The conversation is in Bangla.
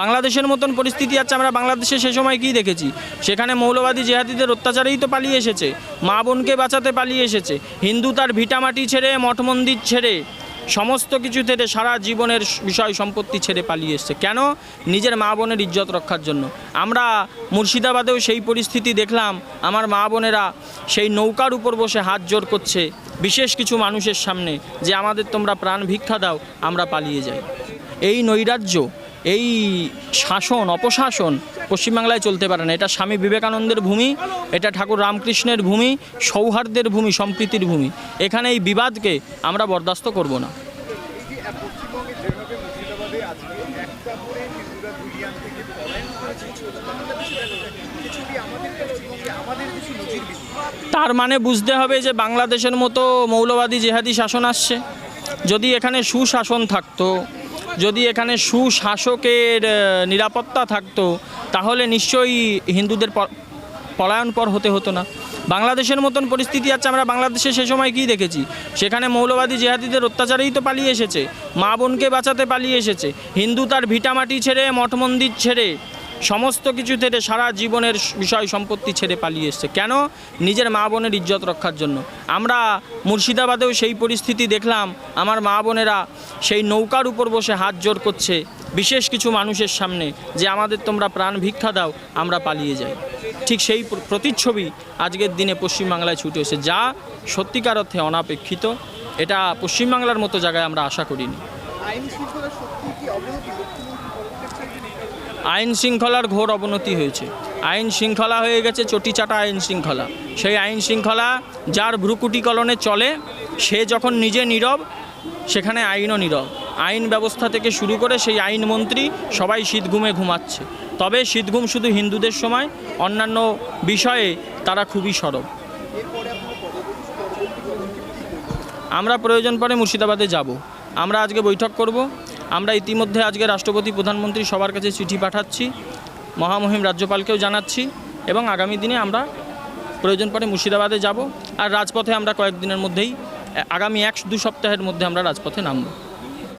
বাংলাদেশের মতন পরিস্থিতি আছে, আমরা বাংলাদেশে সে সময় কি দেখেছি? সেখানে মৌলবাদী জেহাদিদের অত্যাচারেই তো পালিয়ে এসেছে, মা বোনকে বাঁচাতে পালিয়ে এসেছে, হিন্দু তার ভিটামাটি ছেড়ে মঠ মন্দির ছেড়ে, সমস্ত কিছু থেকে সারা জীবনের বিষয় সম্পত্তি ছেড়ে পালিয়ে এসছে। কেন? নিজের মা বোনের ইজ্জত রক্ষার জন্য। আমরা মুর্শিদাবাদেও সেই পরিস্থিতি দেখলাম, আমার মা বোনেরা সেই নৌকার উপর বসে হাত জোর করছে, বিশেষ কিছু মানুষের সামনে, যে আমাদের তোমরা প্রাণ ভিক্ষা দাও, আমরা পালিয়ে যাই। এই নৈরাজ্য এই শাসন, অপশাসন পশ্চিমবাংলায় চলতে পারে না। এটা স্বামী বিবেকানন্দের ভূমি, এটা ঠাকুর রামকৃষ্ণের ভূমি, সৌহার্দ্যের ভূমি, সম্প্রীতির ভূমি। এখানে এই বিবাদকে আমরা বরদাস্ত করব না। তার মানে বুঝতে হবে যে বাংলাদেশের মতো মৌলবাদী জেহাদি শাসন আসছে। যদি এখানে সুশাসন থাকতো যদি এখানে সুশাসকের নিরাপত্তা থাকতো, তাহলে নিশ্চয়ই হিন্দুদের প- পলায়ন পর হতে হতো না। বাংলাদেশের মতন পরিস্থিতি আছে, আমরা বাংলাদেশে সে সময় কি দেখেছি? সেখানে মৌলবাদী জেহাদিদের অত্যাচারেই তো পালিয়ে এসেছে, মা বোনকে বাঁচাতে পালিয়ে এসেছে, হিন্দু তার ভিটামাটি ছেড়ে মঠ মন্দির ছেড়ে সমস্ত কিছু থেকে সারা জীবনের বিষয় সম্পত্তি ছেড়ে পালিয়ে এসছে। কেন? নিজের মা বোনের ইজ্জত রক্ষার জন্য। আমরা মুর্শিদাবাদেও সেই পরিস্থিতি দেখলাম। আমার মা বোনেরা সেই নৌকার উপর বসে হাত জোর করছে বিশেষ কিছু মানুষের সামনে যে আমাদের তোমরা প্রাণ ভিক্ষা দাও, আমরা পালিয়ে যাই। ঠিক সেই প্রতিচ্ছবি আজকের দিনে পশ্চিমবাংলায় ছুটে এসে যা সত্যিকার অর্থে অনাপেক্ষিত, এটা পশ্চিমবাংলার মতো জায়গায় আমরা আশা করিনি। আইন শৃঙ্খলার ঘোর অবনতি হয়েছে। আইন শৃঙ্খলা হয়ে গেছে চটিচাটা আইন শৃঙ্খলা। সেই আইন শৃঙ্খলা যার ভ্রুকুটিকলনে চলে, সে যখন নিজে নীরব, সেখানে আইনও নীরব। আইন ব্যবস্থা থেকে শুরু করে সেই আইনমন্ত্রী সবাই শীত ঘুমে ঘুমাচ্ছে। তবে শীত ঘুম শুধু হিন্দুদের সময়, অন্যান্য বিষয়ে তারা খুবই সরব। আমরা প্রয়োজন পড়ে মুর্শিদাবাদে যাব। আমরা আজকে বৈঠক করব। আমরা ইতিমধ্যে আজকে রাষ্ট্রপতি, প্রধানমন্ত্রী সবার কাছে চিঠি পাঠাচ্ছি, মহামহিম রাজ্যপালকেও জানাচ্ছি এবং আগামী দিনে আমরা প্রয়োজন পড়ে মুর্শিদাবাদে যাব। আর রাজপথে আমরা কয়েকদিনের মধ্যেই, আগামী এক দু সপ্তাহের মধ্যে আমরা রাজপথে নামব।